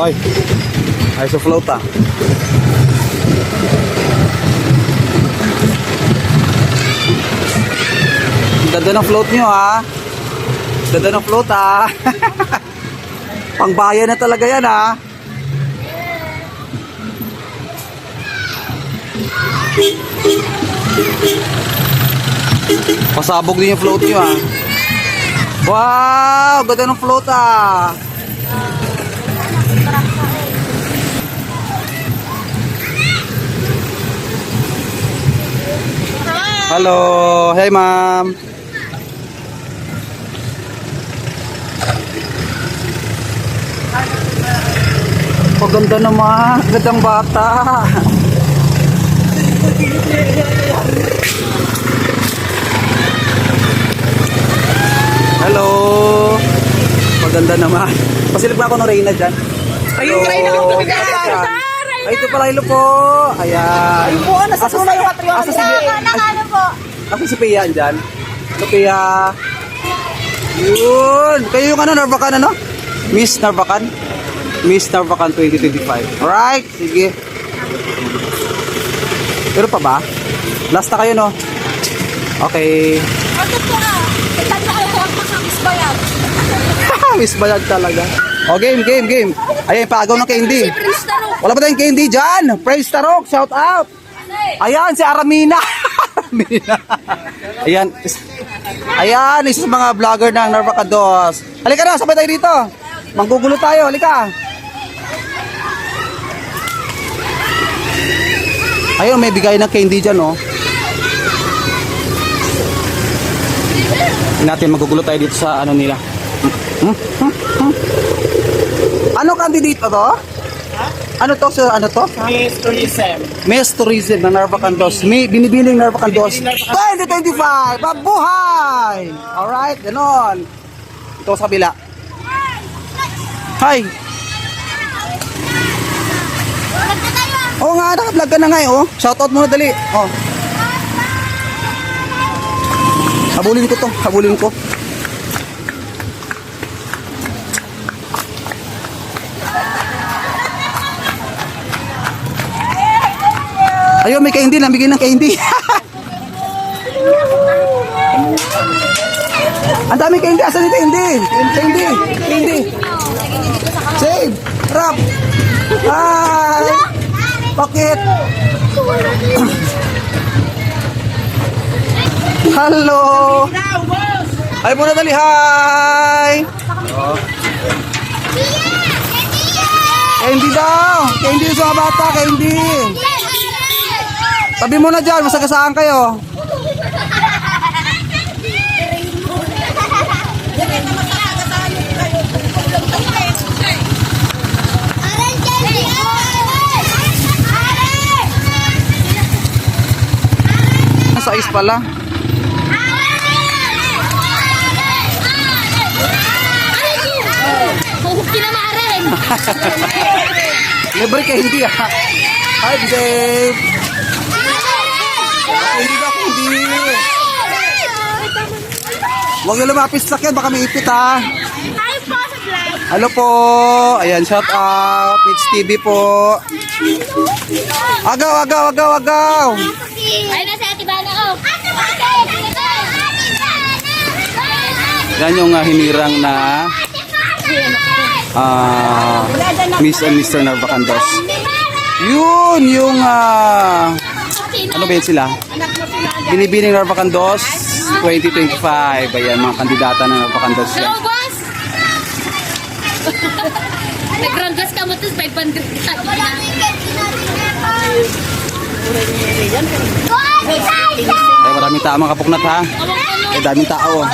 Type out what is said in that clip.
Hoy. Ay, sa float ah. Ganda ng float nyo ha. Ganda ng float ha. Pangbayan na talaga yan ha. Pasabog din yung float nyo ha. Wow! Ganda ng float ah. Hello. Hey, ma'am. Paganda naman. Gandang bata. Hello. Maganda naman. Pasilip ba ako ng Reyna dyan? Ayun, na ako Hello. bigyan. Ay, ito pala, hello po. Ayan. Ayun po, nasa Asa- tunay yung katriyon. asa si- Nakano po? Ako si Pia andyan. Hello, Pia. Yun. Kayo yung ano, Narvacan ano? Miss Narvacan? Miss Narvacan 2025. Alright, sige. Pero pa ba? Last na kayo, no? Okay. Ano po ah? Saan na kayo ako sa Bisbayan? Miss Bayag talaga. O, game, game, game. Ayan, paagaw ng candy. Wala ba tayong candy dyan? Praise Tarok, shout out. Ayan, si Aramina. Aramina. Ayan. Ayan, isa sa mga vlogger ng Narvacados. Halika na, sabay tayo dito. Manggugulo tayo, halika. Ayun, may bigay ng candy dyan, oh. Natin, magugulo tayo dito sa ano nila. Hmm? Hmm? Hmm? Ano candy dito to? Ano to? Sa, ano to? Miss Tourism. Mes Tourism ng Narvacandos. May binibining Narvacandos 2025. Mabuhay! Alright, ganon. Ito sa kabila. Hi! Oo nga, naka-vlog ka na nga eh, oh. Shoutout muna dali. Oh. Habulin ko to, habulin ko. Ayun, may candy, nabigyan ng candy. Ang dami candy, asan yung candy? Candy, candy. Save, rap. Hi. Bakit? Hello. Ay muna dali, hi. Candy daw. Candy sa mga bata, candy. Tabi mo na dyan, masagasaan kayo. Sa is pala. Huhuk na maaaring. Libre ka hindi ah. Hi, Dave. Hindi? Huwag yung lumapis sa akin, baka may ipit ha. Tayo po sa vlog. Hello po. Ayan, shout out. Mitch TV po. Agaw, agaw, agaw, agaw. Ay, nasa Ate Bana, oh. Yan yung ah, hinirang na ah, Miss and Mr. Narvacandos. Yun, yung ah, ano ba yun sila? Binibining Narvacandos 2025. Ayan, mga kandidata ng Narvacandos yan. Hello, boss! Nag-ground gas ka mo to, 500 Ay, maraming tao mga kapuknat ha. Ay, daming tao. oh.